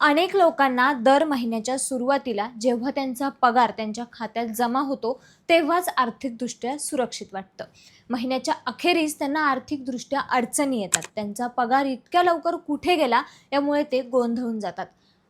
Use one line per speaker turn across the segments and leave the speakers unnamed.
अनेक लोकांना दर महिन्याच्या सुरुवातीला जेव्हा त्यांचा पगार त्यांच्या खात्यात जमा होतो तेव्हाच आर्थिकदृष्ट्या सुरक्षित वाटतं. महिन्याच्या अखेरीस त्यांना आर्थिकदृष्ट्या अडचणी येतात. त्यांचा पगार इतक्या लवकर कुठे गेला यामुळे ते गोंधळून जातात.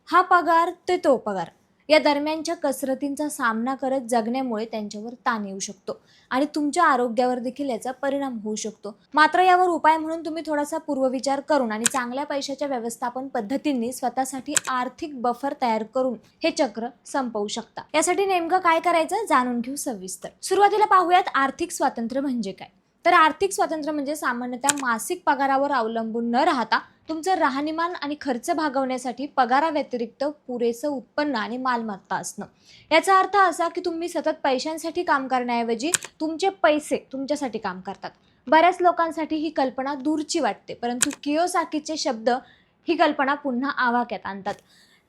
हा पगार ते तो पगार. या दरम्यानच्या कसरतींचा सामना करत जगण्यामुळे त्यांच्यावर ताण येऊ शकतो आणि तुमच्या आरोग्यावर देखील याचा परिणाम होऊ शकतो. मात्र यावर उपाय म्हणून तुम्ही थोडासा पूर्वविचार करून आणि चांगल्या पैशाच्या व्यवस्थापन पद्धतींनी स्वतःसाठी आर्थिक बफर तयार करून हे चक्र संपवू शकता. यासाठी नेमकं काय करायचं जाणून घेऊ सविस्तर. सुरुवातीला पाहूयात आर्थिक स्वातंत्र्य म्हणजे काय? तर आर्थिक स्वातंत्र्य म्हणजे सामान्यतः मासिक पगारावर अवलंबून न राहता तुमचं राहणीमान आणि खर्च भागवण्यासाठी पगाराव्यतिरिक्त पुरेसं उत्पन्न आणि मालमत्ता असणं. याचा अर्थ असा की तुम्ही सतत पैशांसाठी काम करण्याऐवजी तुमचे पैसे तुमच्यासाठी काम करतात. बऱ्याच लोकांसाठी ही कल्पना दूरची वाटते परंतु कियोसाकीचे शब्द ही कल्पना पुन्हा आवाक्यात आणतात.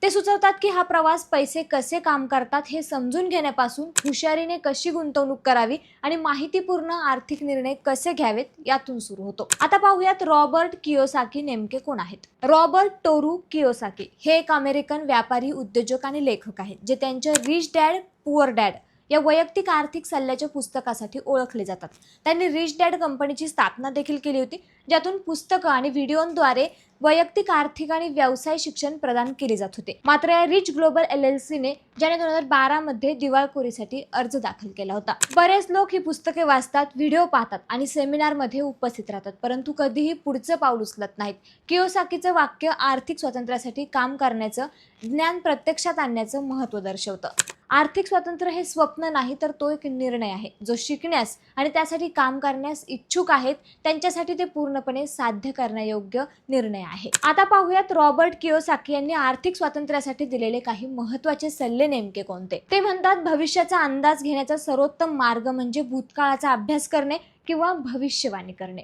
ते सुचवतात की हा प्रवास पैसे कसे काम करतात हे समजून घेण्यापासून हुशारीने कशी गुंतवणूक करावी आणि माहितीपूर्ण आर्थिक निर्णय कसे घ्यावेत यातून सुरू होतो. आता पाहूयात रॉबर्ट कियोसाकी नेमके कोण आहेत. रॉबर्ट टोरू कियोसाकी हे एक अमेरिकन व्यापारी उद्योजक आणि लेखक आहेत जे त्यांच्या रिच डॅड पुअर डॅड या वैयक्तिक आर्थिक सल्ल्याच्या पुस्तकासाठी ओळखले जातात. त्यांनी रिच डॅड कंपनीची स्थापना देखील केली होती ज्यातून पुस्तकं आणि व्हिडिओद्वारे वैयक्तिक आर्थिक आणि व्यवसाय शिक्षण प्रदान केले जात होते. मात्र या रिच ग्लोबल एल एल सीने ज्याने दोन हजार बारामध्ये दिवाळखोरीसाठी अर्ज दाखल केला होता. बरेच लोक ही पुस्तके वाचतात व्हिडिओ पाहतात आणि सेमिनारमध्ये उपस्थित राहतात परंतु कधीही पुढचं पाऊल उचलत नाहीत. कियोसाकीचं वाक्य आर्थिक स्वातंत्र्यासाठी काम करण्याचं ज्ञान प्रत्यक्षात आणण्याचं महत्त्व दर्शवतं. आर्थिक स्वातंत्र्य हे स्वप्न नाही तर तो एक निर्णय आहे जो शिकण्यास आणि त्यासाठी काम करण्यास इच्छुक आहेत त्यांच्यासाठी ते पूर्णपणे साध्य करण्यायोग्य निर्णय आहे. आता पाहूयात रॉबर्ट कियोसाकी यांनी आर्थिक स्वातंत्र्यासाठी दिलेले काही महत्त्वाचे सल्ले नेमके कोणते? ते म्हणतात भविष्याचा अंदाज घेण्याचा सर्वोत्तम मार्ग म्हणजे भूतकाळाचा अभ्यास करणे किंवा भविष्यवाणी करणे.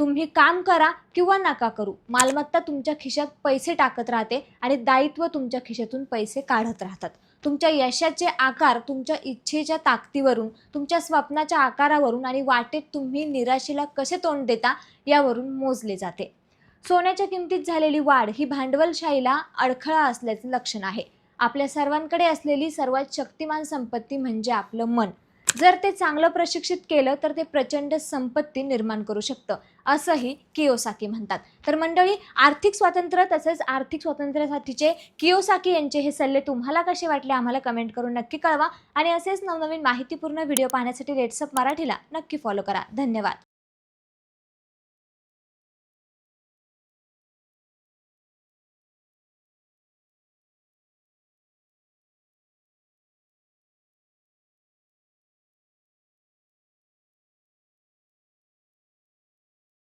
तुम्ही काम करा किंवा नका करू. मालमत्ता तुमच्या खिशात पैसे टाकत राहते आणि दायित्व तुमच्या खिशातून पैसे काढत राहतात. तुमच्या यशाचे आकार तुमच्या इच्छेच्या ताकदीवरून तुमच्या स्वप्नाच्या आकारावरून आणि वाटेत तुम्ही निराशेला कसे तोंड देता यावरून मोजले जाते. सोन्याच्या किमतीत झालेली वाढ ही भांडवलशाहीला अडखळा असल्याचं लक्षण आहे. आपल्या सर्वांकडे असलेली सर्वात शक्तिमान संपत्ती म्हणजे आपलं मन. जर ते चांगलं प्रशिक्षित केलं तर ते प्रचंड संपत्ती निर्माण करू शकतं असंही कियोसाकी म्हणतात. तर मंडळी आर्थिक स्वातंत्र्य तसेच आर्थिक स्वातंत्र्यासाठीचे कियोसाकी यांचे हे सल्ले तुम्हाला कसे वाटले आम्हाला कमेंट करून नक्की कळवा. आणि असेच नवनवीन माहितीपूर्ण व्हिडिओ पाहण्यासाठी रेट्सअप मराठीला नक्की फॉलो करा. धन्यवाद.